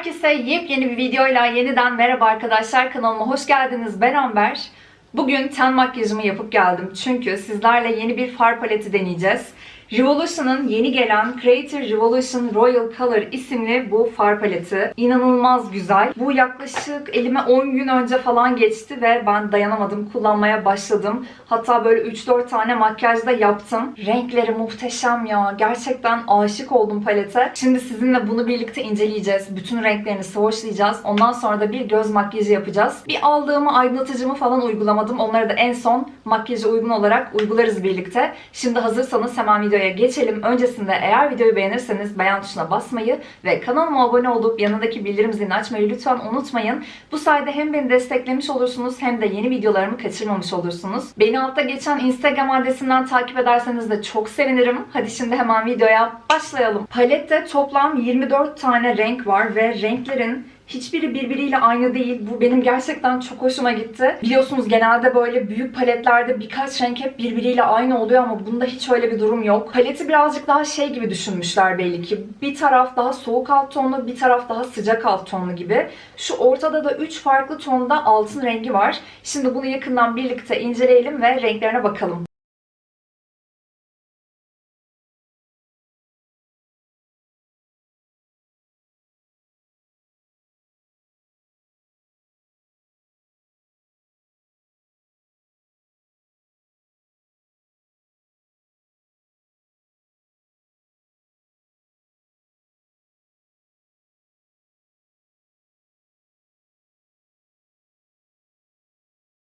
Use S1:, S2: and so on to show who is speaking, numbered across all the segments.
S1: Herkese yepyeni bir videoyla yeniden merhaba arkadaşlar. Kanalıma hoş geldiniz. Ben Amber. Bugün ten makyajımı yapıp geldim. Çünkü sizlerle yeni bir far paleti deneyeceğiz. Revolution'ın yeni gelen Creator Revolution Royal Color isimli bu far paleti. İnanılmaz güzel. Bu yaklaşık elime 10 gün önce falan geçti ve ben dayanamadım. Kullanmaya başladım. Hatta böyle 3-4 tane makyaj da yaptım. Renkleri muhteşem ya. Gerçekten aşık oldum palete. Şimdi sizinle bunu birlikte inceleyeceğiz. Bütün renklerini swatchlayacağız. Ondan sonra da bir göz makyajı yapacağız. Bir aldığımı aydınlatıcımı falan uygulamadım. Onları da en son makyaja uygun olarak uygularız birlikte. Şimdi hazırsanız hemen videoya geçelim. Öncesinde eğer videoyu beğenirseniz beğen tuşuna basmayı ve kanalıma abone olup yanındaki bildirim zilini açmayı lütfen unutmayın. Bu sayede hem beni desteklemiş olursunuz hem de yeni videolarımı kaçırmamış olursunuz. Beni altta geçen Instagram adresinden takip ederseniz de çok sevinirim. Hadi şimdi hemen videoya başlayalım. Palette toplam 24 tane renk var ve renklerin Hiçbiri birbiriyle aynı değil. Bu benim gerçekten çok hoşuma gitti. Biliyorsunuz genelde böyle büyük paletlerde birkaç renk hep birbiriyle aynı oluyor ama bunda hiç öyle bir durum yok. Paleti birazcık daha şey gibi düşünmüşler belli ki. Bir taraf daha soğuk alt tonlu, bir taraf daha sıcak alt tonlu gibi. Şu ortada da 3 farklı tonda altın rengi var. Şimdi bunu yakından birlikte inceleyelim ve renklerine bakalım.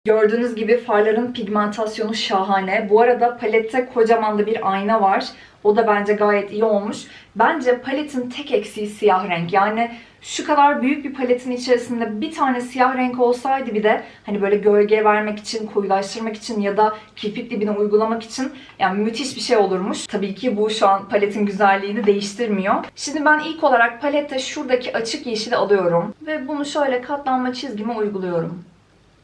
S1: Gördüğünüz gibi farların pigmentasyonu şahane. Bu arada palette kocaman da bir ayna var. O da bence gayet iyi olmuş. Bence paletin tek eksiği siyah renk. Yani şu kadar büyük bir paletin içerisinde bir tane siyah renk olsaydı bir de hani böyle gölge vermek için, koyulaştırmak için ya da kirpik dibine uygulamak için yani müthiş bir şey olurmuş. Tabii ki bu şu an paletin güzelliğini değiştirmiyor. Şimdi ben ilk olarak palette şuradaki açık yeşili alıyorum ve bunu şöyle katlanma çizgime uyguluyorum.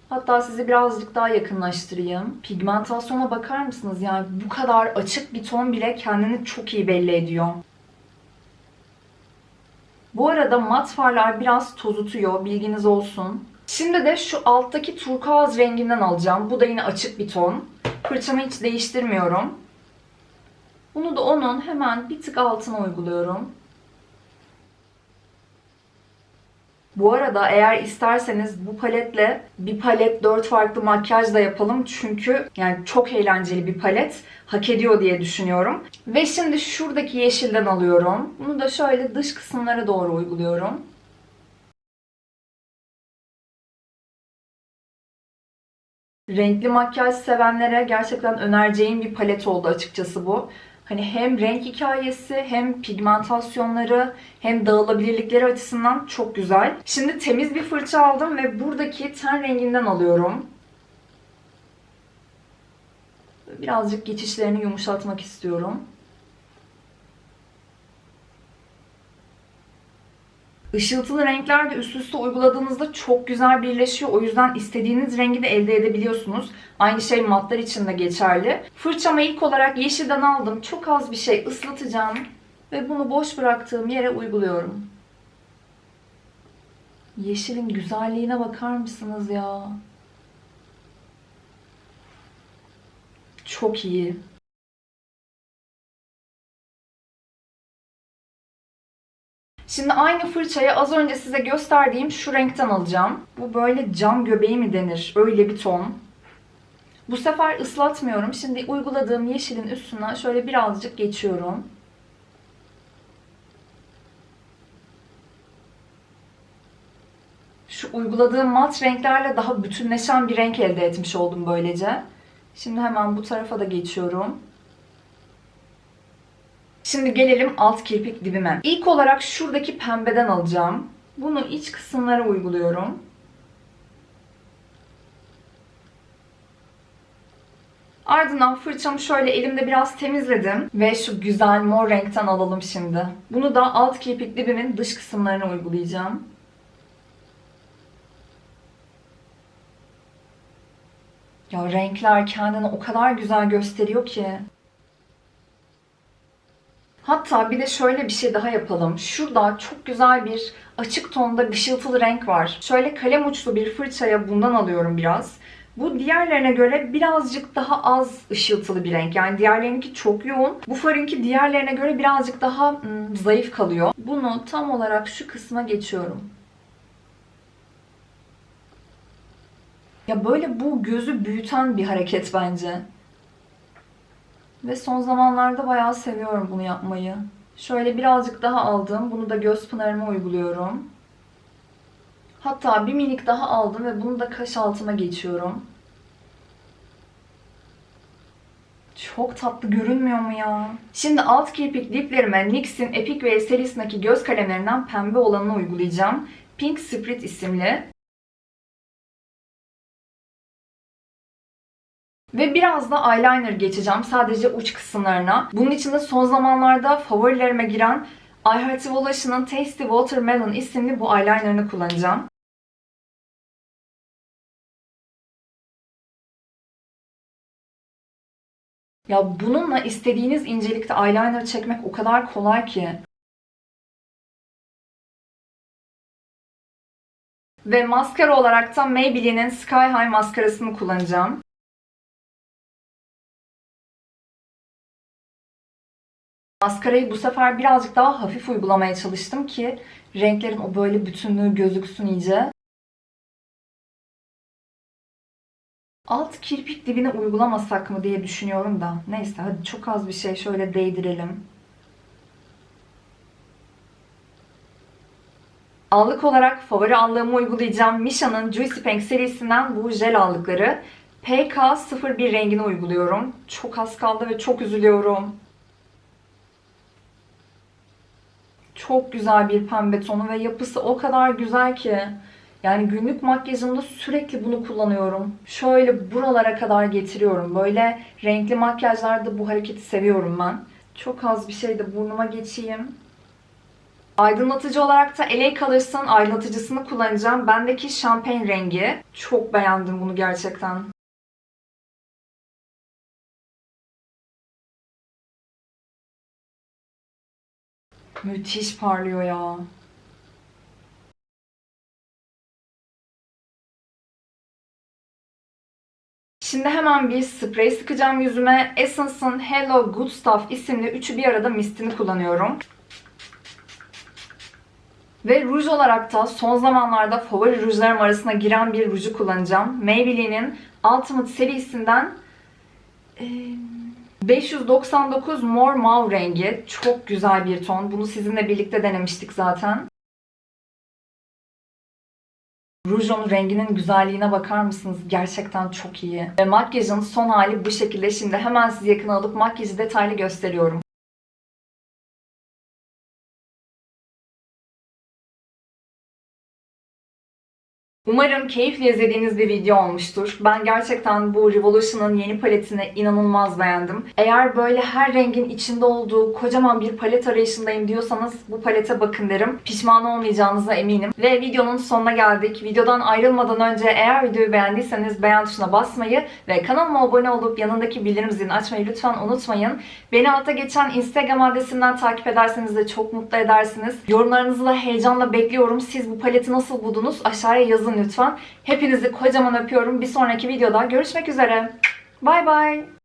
S1: Hatta sizi birazcık daha yakınlaştırayım. Pigmentasyona bakar mısınız? Yani bu kadar açık bir ton bile kendini çok iyi belli ediyor. Bu arada mat farlar biraz tozutuyor. Bilginiz olsun. Şimdi de şu alttaki turkuaz renginden alacağım. Bu da yine açık bir ton. Fırçamı hiç değiştirmiyorum. Bunu da onun hemen bir tık altına uyguluyorum. Bu arada eğer isterseniz bu paletle bir palet 4 farklı makyaj da yapalım. Çünkü yani çok eğlenceli bir palet. Hak ediyor diye düşünüyorum. Ve şimdi şuradaki yeşilden alıyorum. Bunu da şöyle dış kısımlara doğru uyguluyorum. Renkli makyaj sevenlere gerçekten önereceğim bir palet oldu açıkçası bu. Hani hem renk hikayesi hem pigmentasyonları hem dağılabilirlikleri açısından çok güzel. Şimdi temiz bir fırça aldım ve buradaki ten renginden alıyorum. Birazcık geçişlerini yumuşatmak istiyorum. Işıltılı renkler de üst üste uyguladığınızda çok güzel birleşiyor. O yüzden istediğiniz rengi de elde edebiliyorsunuz. Aynı şey matlar için de geçerli. Fırçamı ilk olarak yeşilden aldım. Çok az bir şey ıslatacağım. Ve bunu boş bıraktığım yere uyguluyorum. Yeşilin güzelliğine bakar mısınız ya? Çok iyi. Şimdi aynı fırçayı az önce size gösterdiğim şu renkten alacağım. Bu böyle cam göbeği mi denir? Öyle bir ton. Bu sefer ıslatmıyorum. Şimdi uyguladığım yeşilin üstünden şöyle birazcık geçiyorum. Şu uyguladığım mat renklerle daha bütünleşen bir renk elde etmiş oldum böylece. Şimdi hemen bu tarafa da geçiyorum. Şimdi gelelim alt kirpik dibime. İlk olarak şuradaki pembeden alacağım. Bunu iç kısımlara uyguluyorum. Ardından fırçamı şöyle elimde biraz temizledim. Ve şu güzel mor renkten alalım şimdi. Bunu da alt kirpik dibimin dış kısımlarına uygulayacağım. Ya renkler kendini o kadar güzel gösteriyor ki. Hatta bir de şöyle bir şey daha yapalım. Şurada çok güzel bir açık tonda ışıltılı renk var. Şöyle kalem uçlu bir fırçaya bundan alıyorum biraz. Bu diğerlerine göre birazcık daha az ışıltılı bir renk. Yani diğerlerinki çok yoğun. Bu farınki diğerlerine göre birazcık daha hmm, zayıf kalıyor. Bunu tam olarak şu kısma geçiyorum. Ya böyle bu gözü büyüten bir hareket bence. Ve son zamanlarda bayağı seviyorum bunu yapmayı. Şöyle birazcık daha aldım. Bunu da göz pınarıma uyguluyorum. Hatta bir minik daha aldım ve bunu da kaş altıma geçiyorum. Çok tatlı görünmüyor mu ya? Şimdi alt kirpik diplerime NYX'in Epic Wave serisindeki göz kalemlerinden pembe olanını uygulayacağım. Pink Spirit isimli. Ve biraz da eyeliner geçeceğim sadece uç kısımlarına. Bunun için de son zamanlarda favorilerime giren I Heart Evolution'ın Tasty Watermelon isimli bu eyelinerını kullanacağım. Ya bununla istediğiniz incelikte eyeliner çekmek o kadar kolay ki. Ve maskara olarak da Maybelline'in Sky High maskarasını kullanacağım. Maskarayı bu sefer birazcık daha hafif uygulamaya çalıştım ki renklerin o böyle bütünlüğü gözüksün iyice. Alt kirpik dibine uygulamasak mı diye düşünüyorum da. Neyse hadi çok az bir şey şöyle değdirelim. Allık olarak favori allığımı uygulayacağım. Misha'nın Juicy Pink serisinden bu jel allıkları. PK01 rengini uyguluyorum. Çok az kaldı ve çok üzülüyorum. Çok güzel bir pembe tonu ve yapısı o kadar güzel ki. Yani günlük makyajımda sürekli bunu kullanıyorum. Şöyle buralara kadar getiriyorum. Böyle renkli makyajlarda bu hareketi seviyorum ben. Çok az bir şey de burnuma geçeyim. Aydınlatıcı olarak da LA Colors'ın aydınlatıcısını kullanacağım. Bendeki şampiyon rengi. Çok beğendim bunu gerçekten. Müthiş parlıyor ya. Şimdi hemen bir sprey sıkacağım yüzüme. Essence'ın Hello Good Stuff isimli üçü bir arada mistini kullanıyorum. Ve ruj olarak da son zamanlarda favori rujlarım arasına giren bir ruju kullanacağım. Maybelline'in Ultimate serisinden 599 More Mauve rengi. Çok güzel bir ton. Bunu sizinle birlikte denemiştik zaten. Rujun renginin güzelliğine bakar mısınız? Gerçekten çok iyi. Ve makyajın son hali bu şekilde. Şimdi hemen sizi yakına alıp makyajı detaylı gösteriyorum. Umarım keyifle izlediğiniz bir video olmuştur. Ben gerçekten bu Revolution'ın yeni paletini inanılmaz beğendim. Eğer böyle her rengin içinde olduğu kocaman bir palet arayışındayım diyorsanız bu palete bakın derim. Pişman olmayacağınıza eminim. Ve videonun sonuna geldik. Videodan ayrılmadan önce eğer videoyu beğendiyseniz beğen tuşuna basmayı ve kanalıma abone olup yanındaki bildirim zilini açmayı lütfen unutmayın. Beni altta geçen Instagram adresinden takip ederseniz de çok mutlu edersiniz. Yorumlarınızı da heyecanla bekliyorum. Siz bu paleti nasıl buldunuz? Aşağıya yazın lütfen. Hepinizi kocaman öpüyorum. Bir sonraki videoda görüşmek üzere. Bay bay.